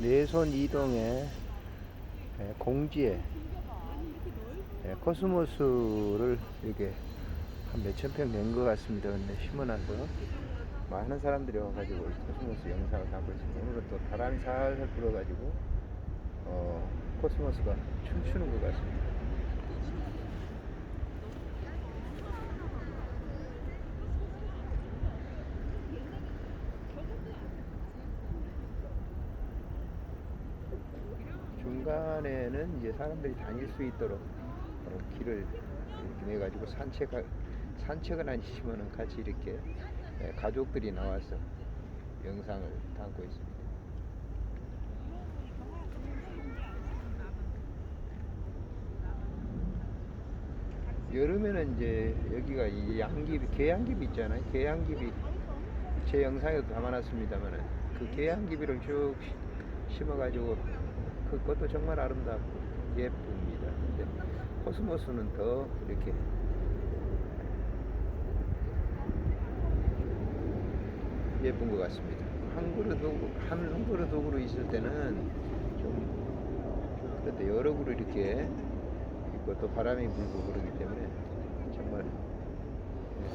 내손 이동에 예, 공지에 예, 코스모스를 이렇게 한 몇천 평된것 같습니다. 근데 심어놔서 많은 사람들이 와가지고 코스모스 영상을 담고 있습니다. 오늘은 또 바람이 살살 불어가지고 어, 코스모스가 춤추는 것 같습니다. 중간에는 이제 사람들이 다닐 수 있도록 어, 길을 이렇게 내가지고 산책 산책은 아니지만은 같이 이렇게 예, 가족들이 나와서 영상을 담고 있습니다. 여름에는 이제 여기가 이 양귀비, 개양귀비 있잖아요. 개양귀비 제 영상에도 담아놨습니다만은 그 개양귀비를 쭉 시- 심어가지고 그것도 정말 아름답고 예쁩니다. 근데 코스모스는 더 이렇게 예쁜 것 같습니다. 한 그릇 옥- 한 그릇 옥으로 있을 때는 좀, 좀 그런데 여러 그릇 이렇게 있고 또 바람이 불고 그러기 때문에 정말 예,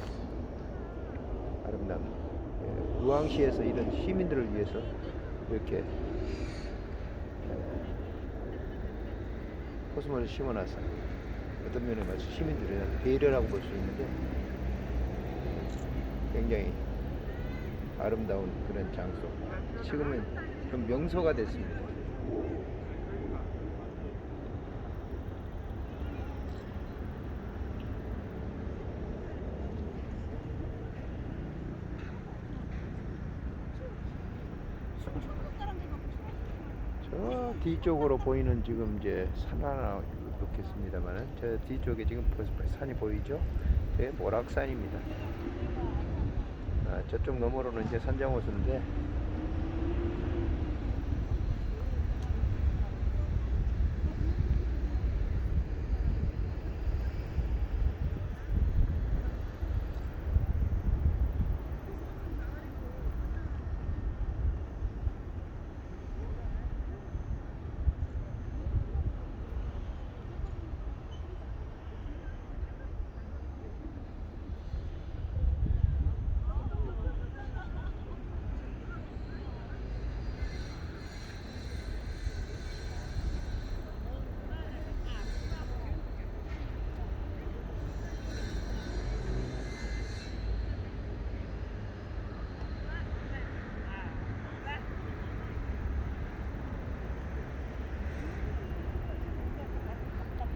아름답니다. 예, 우왕시에서 이런 시민들을 위해서 이렇게 예, 코스모를 심어놔서 어떤 면에 봐서 시민들의 배려라고 볼 수 있는데 굉장히 아름다운 그런 장소. 지금은 좀 명소가 됐습니다. 저 뒤쪽으로 보이는 지금 이제 산 하나 놓겠습니다만은 저 뒤쪽에 지금 산이 보이죠? 그게 모락산입니다. 아, 저쪽 너머로는 이제 산장호수인데